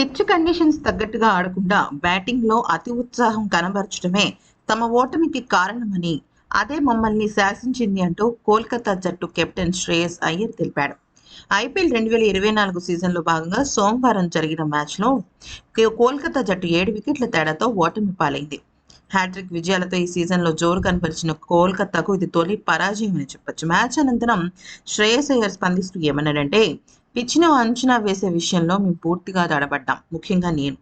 Pitch conditions తగ్గట్టుగా ఆడకుండా బ్యాటింగ్లో అతి ఉత్సాహం కనబరచడమే తమ ఓటమికి కారణమని అదే మమ్మల్ని శాసించింది అంటూ కోల్కతా జట్టు కెప్టెన్ శ్రేయస్ అయ్యర్ తెలిపాడు. ఐపీఎల్ రెండు వేల ఇరవై నాలుగు సీజన్లో భాగంగా సోమవారం జరిగిన మ్యాచ్లో కోల్కతా జట్టు ఏడు వికెట్ల తేడాతో ఓటమి పాలైంది. హ్యాట్రిక్ విజయాలతో ఈ సీజన్లో జోరు కనపరిచిన కోల్కతాకు ఇది తొలి పరాజయం అని చెప్పొచ్చు. మ్యాచ్ అనంతరం శ్రేయస్ అయ్యర్ స్పందిస్తూ ఏమన్నాడంటే పిచ్చిన అంచనా వేసే విషయంలో మేము పూర్తిగా తడబడ్డాం. ముఖ్యంగా నేను.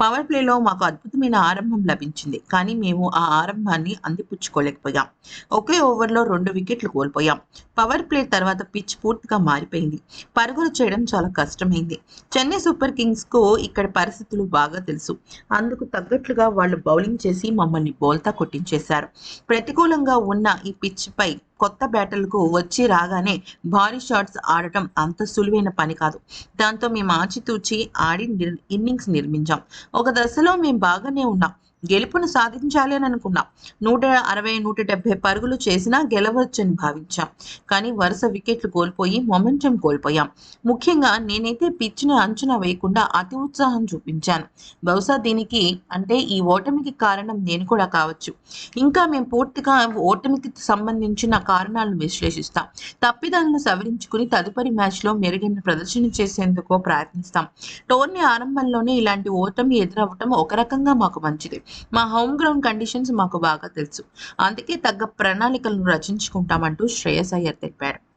పవర్ ప్లేలో మాకు అద్భుతమైన ఆరంభం లభించింది. కానీ మేము ఆ ఆరంభాన్ని అందిపుచ్చుకోలేకపోయాం. ఒకే ఓవర్లో రెండు వికెట్లు కోల్పోయాం. పవర్ ప్లే తర్వాత పిచ్ పూర్తిగా మారిపోయింది. పరుగులు చేయడం చాలా కష్టమైంది. చెన్నై సూపర్ కింగ్స్కు ఇక్కడ పరిస్థితులు బాగా తెలుసు. అందుకు తగ్గట్లుగా వాళ్ళు బౌలింగ్ చేసి మమ్మల్ని బోల్తా కొట్టించేశారు. ప్రతికూలంగా ఉన్న ఈ పిచ్పై కొత్త బ్యాటర్లకు వచ్చి రాగానే భారీ షాట్స్ ఆడటం అంత సులువైన పని కాదు. దాంతో మేము ఆచితూచి ఆడి ఇన్నింగ్స్ నిర్మించాం. ఒక దశలో మేము బాగానే ఉన్నాం. గెలుపును సాధించాలి అని అనుకున్నాం. నూట అరవై నూట డెబ్బై పరుగులు చేసినా గెలవచ్చని భావించాం. కానీ వరుస వికెట్లు కోల్పోయి మొమెంటం కోల్పోయాం. ముఖ్యంగా నేనైతే పిచ్చిని అంచనా వేయకుండా అతి ఉత్సాహం చూపించాను. బహుశా దీనికి అంటే ఈ ఓటమికి కారణం నేను కూడా కావచ్చు. ఇంకా మేము పూర్తిగా ఓటమికి సంబంధించిన కారణాలను విశ్లేషిస్తాం. తప్పిదాలను సవరించుకుని తదుపరి మ్యాచ్లో మెరుగైన ప్రదర్శన చేసేందుకు ప్రయత్నిస్తాం. టోర్నీ ఆరంభంలోనే ఇలాంటి ఓటమి ఎదురవ్వటం ఒక రకంగా మాకు మంచిది. మా హోమ్ గ్రౌండ్ కండిషన్స్ మాకు బాగా తెలుసు. అందుకే తగ్గ ప్రణాళికలను రచించుకుంటామంటూ శ్రేయస్ అయ్యర్ తెలిపారు.